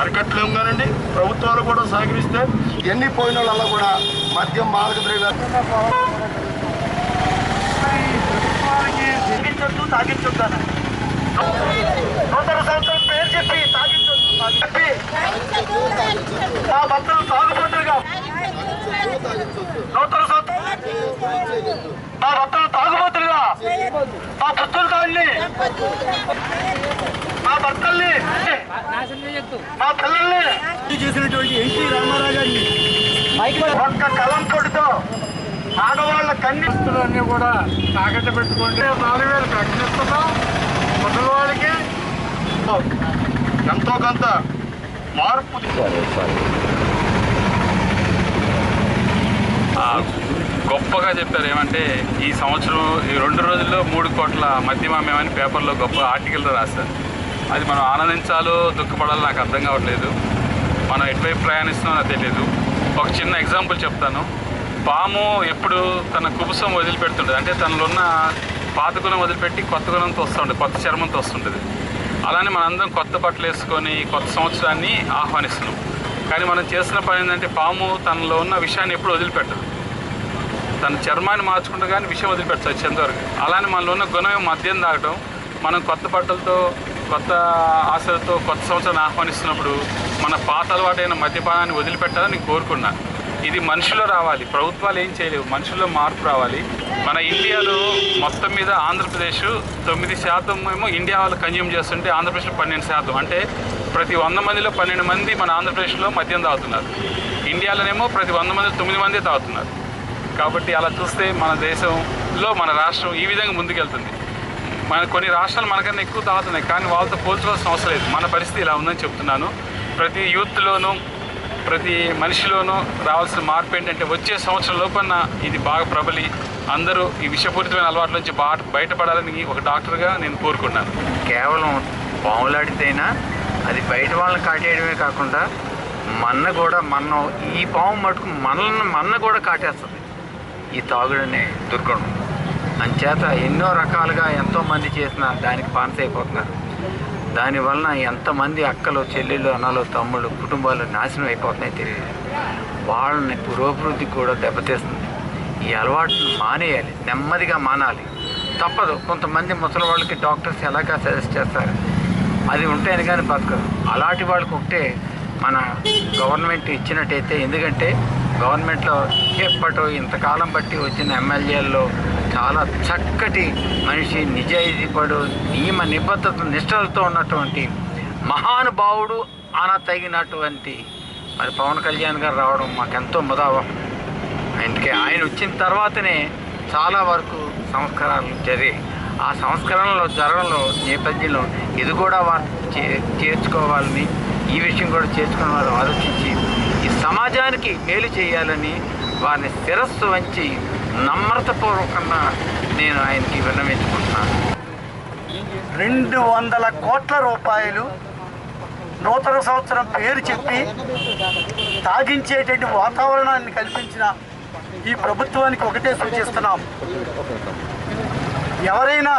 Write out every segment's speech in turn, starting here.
అరికట్టలేము కానండి ప్రభుత్వాలు కూడా సహకరిస్తే ఎన్ని పోయిన వాళ్ళ కూడా మద్యం మాదక ద్రవ్యాలు తాగించొద్దు తాగించొద్దు అని నూతన సంవత్సరం పేరు చెప్పి తాగించొద్దు చెప్పి మా భర్తలు తాగుబోతులుగా. నూతన సంవత్సరం మా భర్తలు తాగుబోతులుగా. మా భక్తులు తాగి భర్తల్ని. మా పిల్లల్ని. చేసినటువంటి ఎన్టీ రామారావు గారిని ఒక్క కలం కొడుతో ఆడవాళ్ళ కన్నీస్తులన్నీ కూడా తాకట్టు పెట్టుకుంటే నాలుగు వేలు ప్రకటిస్తున్నాం ముసలివాళ్ళకి ఎంతో కొంత మార్పు గొప్పగా చెప్పారు ఏమంటే ఈ సంవత్సరం ఈ రెండు రోజుల్లో మూడు కోట్ల మద్యమామేమని పేపర్లో గొప్ప ఆర్టికల్ రాశారు. అది మనం ఆనందించాలో దుఃఖపడాలో నాకు అర్థం కావట్లేదు. మనం ఎటువైపు ప్రయాణిస్తున్నామో నాకు తెలియదు ఒక చిన్న ఎగ్జాంపుల్ చెప్తాను. పాము ఎప్పుడు తన కుబుసం వదిలిపెడుతుంటుంది. అంటే తనలో ఉన్న పాత గుణం వదిలిపెట్టి కొత్త గుణంతో వస్తుంటుంది కొత్త చర్మంతో వస్తుంటుంది. అలానే మనందరం కొత్త బట్టలు వేసుకొని కొత్త సంవత్సరాన్ని ఆహ్వానిస్తున్నాం. కానీ మనం చేసిన పని ఏంటంటే పాము తనలో ఉన్న విషయాన్ని ఎప్పుడు వదిలిపెట్టదు. తన చర్మాన్ని మార్చుకుంటూ కానీ విషయం వదిలిపెట్టచ్చు వచ్చేంతవరకు అలానే మనలో ఉన్న గుణం మద్యం తాగటం మనం కొత్త బట్టలతో కొత్త ఆశలతో కొత్త సంవత్సరాన్ని ఆహ్వానిస్తున్నప్పుడు మన పాత అలవాటైన మద్యపానాన్ని వదిలిపెట్టాలని కోరుకున్నా. కోరుకున్నాను ఇది మనుషుల్లో రావాలి. ప్రభుత్వాలు ఏం చేయలేవు. మనుషుల్లో మార్పు రావాలి. మన ఇండియాలో మొత్తం మీద ఆంధ్రప్రదేశ్ తొమ్మిది శాతం ఏమో ఇండియా వాళ్ళు కన్జ్యూమ్ చేస్తుంటే ఆంధ్రప్రదేశ్లో పన్నెండు శాతం. అంటే ప్రతి వంద మందిలో పన్నెండు మంది మన ఆంధ్రప్రదేశ్లో మద్యం తాగుతున్నారు. ఇండియాలోనేమో ప్రతి వంద మంది తొమ్మిది మంది తాగుతున్నారు. కాబట్టి అలా చూస్తే మన దేశంలో మన రాష్ట్రం ఈ విధంగా ముందుకెళ్తుంది. మన కొన్ని రాష్ట్రాలు మనకన్నా ఎక్కువ తాగుతున్నాయి కానీ వాళ్ళతో పోల్చుకోవాల్సిన అవసరం లేదు. మన పరిస్థితి ఇలా ఉందని చెప్తున్నాను. ప్రతి యూత్లోనూ ప్రతి మనిషిలోనూ రావాల్సిన మార్పు ఏంటంటే వచ్చే సంవత్సరం లోపల ఇది బాగా ప్రబలి అందరూ ఈ విషపూరితమైన అలవాట్ల నుంచి బా బయటపడాలని ఒక డాక్టర్గా నేను కోరుకున్నాను కేవలం పాములాడితేనా అది బయట వాళ్ళని కాటేయడమే కాకుండా మన్న కూడా మనం ఈ పాము మటుకు మనల్ని మన్న కూడా కాటేస్తుంది. ఈ తాగుడనే దుర్గుణం అంచేత ఎన్నో రకాలుగా ఎంతోమంది చేసిన దానికి పాన్స్ అయిపోతున్నారు. దానివలన ఎంతమంది అక్కలు చెల్లెళ్ళు అన్నలు తమ్ముళ్ళు కుటుంబాలు నాశనం అయిపోతున్నాయి తెలియదు. వాళ్ళని పురోభివృద్ధి కూడా దెబ్బతీస్తుంది. ఈ అలవాటును మానేయాలి. నెమ్మదిగా మానాలి. తప్పదు. కొంతమంది ముసలి వాళ్ళకి డాక్టర్స్ ఎలాగా సజెస్ట్ చేస్తారు? అది ఉంటేనే కానీ బతకదు అలాంటి వాళ్ళకి ఒకటే మన గవర్నమెంట్ ఇచ్చినట్టయితే ఎందుకంటే గవర్నమెంట్లో ఎప్పటో ఇంతకాలం బట్టి వచ్చిన ఎమ్మెల్యేల్లో చాలా చక్కటి మనిషి నిజాయితీపడు నియమ నిబద్ధత నిష్ఠలతో ఉన్నటువంటి మహానుభావుడు ఆన తగినటువంటి మరి పవన్ కళ్యాణ్ గారు రావడం మాకెంతో ముదావహం ఆయనకి ఆయన వచ్చిన తర్వాతనే చాలా వరకు సంస్కారాలు జరిగాయి. ఆ సంస్కరణలో జరగడంలో నేపథ్యంలో ఇది కూడా వారు చే చేర్చుకోవాలని ఈ విషయం కూడా చేర్చుకుని ఆలోచించి సమాజానికి మేలు చేయాలని వారిని శిరస్సు వంచి నమ్రతపూర్వకంగా నేను ఆయనకి విన్నవించుకుంటున్నాను. రెండు వందల కోట్ల రూపాయలు నూతన సంవత్సరం పేరు చెప్పి తాగించేటువంటి వాతావరణాన్ని కల్పించిన ఈ ప్రభుత్వానికి ఒకటే సూచిస్తున్నాం. ఎవరైనా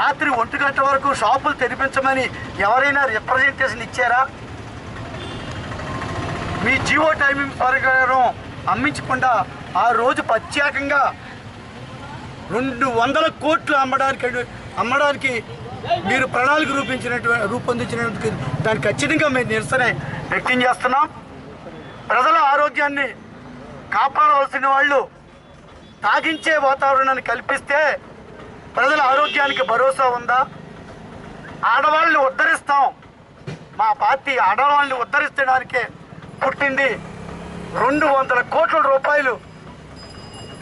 రాత్రి ఒంటి గంట వరకు షాపులు తెరిపించమని ఎవరైనా రిప్రజెంటేషన్ ఇచ్చారా? మీ జీవో టైమింగ్ ప్రకారం అమ్మించకుండా ఆ రోజు ప్రత్యేకంగా రెండు వందల కోట్లు అమ్మడానికి అమ్మడానికి మీరు ప్రణాళిక రూపించినటువంటి రూపొందించినందుకు దానికి ఖచ్చితంగా మేము నిరసన వ్యక్తం చేస్తున్నాం. ప్రజల ఆరోగ్యాన్ని కాపాడవలసిన వాళ్ళు తాగించే వాతావరణాన్ని కల్పిస్తే ప్రజల ఆరోగ్యానికి భరోసా ఉందా? ఆడవాళ్ళని ఉద్ధరిస్తాం. మా పార్టీ ఆడవాళ్ళని ఉద్ధరించడానికే పుట్టింది రెండు వందల కోట్ల రూపాయలు.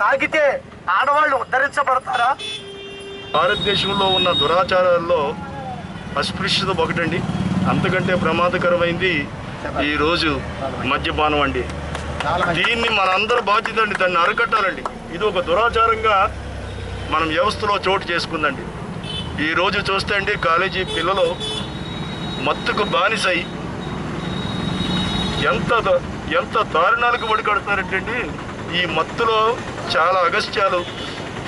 తాగితే ఆడవాళ్ళు ఉద్ధరించబడతారా? భారతదేశంలో ఉన్న దురాచారాల్లో అస్పృశ్యత ఒకటండి. అంతకంటే ప్రమాదకరమైంది ఈరోజు మద్యపానం అండి. దీన్ని మనందరూ బాధ్యత అండి దాన్ని అరికట్టాలండి. ఇది ఒక దురాచారంగా మనం వ్యవస్థలో చోటు చేసుకుందండి. ఈ రోజు చూస్తే అండి కాలేజీ పిల్లలు మత్తుకు బానిసై ఎంత ఎంత దారుణాలకు ఒడికడుతున్నారంటండి ఈ మత్తులో చాలా అగస్త్యాలు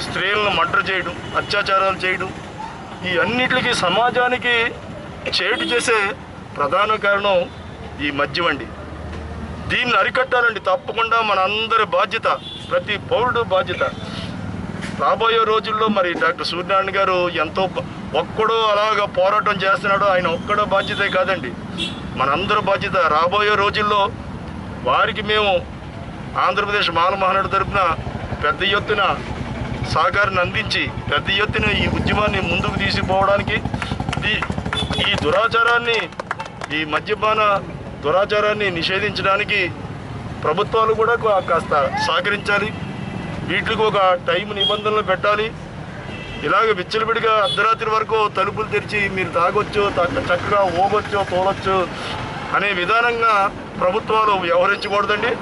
స్త్రీలను మర్డర్ చేయడం అత్యాచారాలు చేయడం ఈ అన్నిటికీ సమాజానికి చేటు చేసే ప్రధాన కారణం ఈ మద్యం అండి. దీన్ని అరికట్టాలండి తప్పకుండా మన అందరి బాధ్యత ప్రతి పౌరుడు బాధ్యత. రాబోయే రోజుల్లో మరి డాక్టర్ సూర్యనారాయణ గారు ఎంతో ఒక్కడో అలాగా పోరాటం చేస్తున్నాడు ఆయన ఒక్కడో బాధ్యతే కాదండి. మనందరూ బాధ్యత రాబోయే రోజుల్లో వారికి మేము ఆంధ్రప్రదేశ్ మాల తరఫున తరపున పెద్ద ఎత్తున సహకారాన్ని అందించి పెద్ద ఎత్తున ఈ ఉద్యమాన్ని ముందుకు తీసుకుపోవడానికి ఈ- ఈ దురాచారాన్ని ఈ మద్యపాన దురాచారాన్ని నిషేధించడానికి ప్రభుత్వాలు కూడా కాస్త సహకరించాలి. వీటికి ఒక టైం నిబంధనలు పెట్టాలి. ఇలాగ విచ్చలవిడిగా అర్ధరాత్రి వరకు తలుపులు తెరిచి మీరు తాగొచ్చు చక్కగా ఓగొచ్చు తోలొచ్చు అనే విధానంగా ప్రభుత్వాలు వ్యవహరించకూడదండి.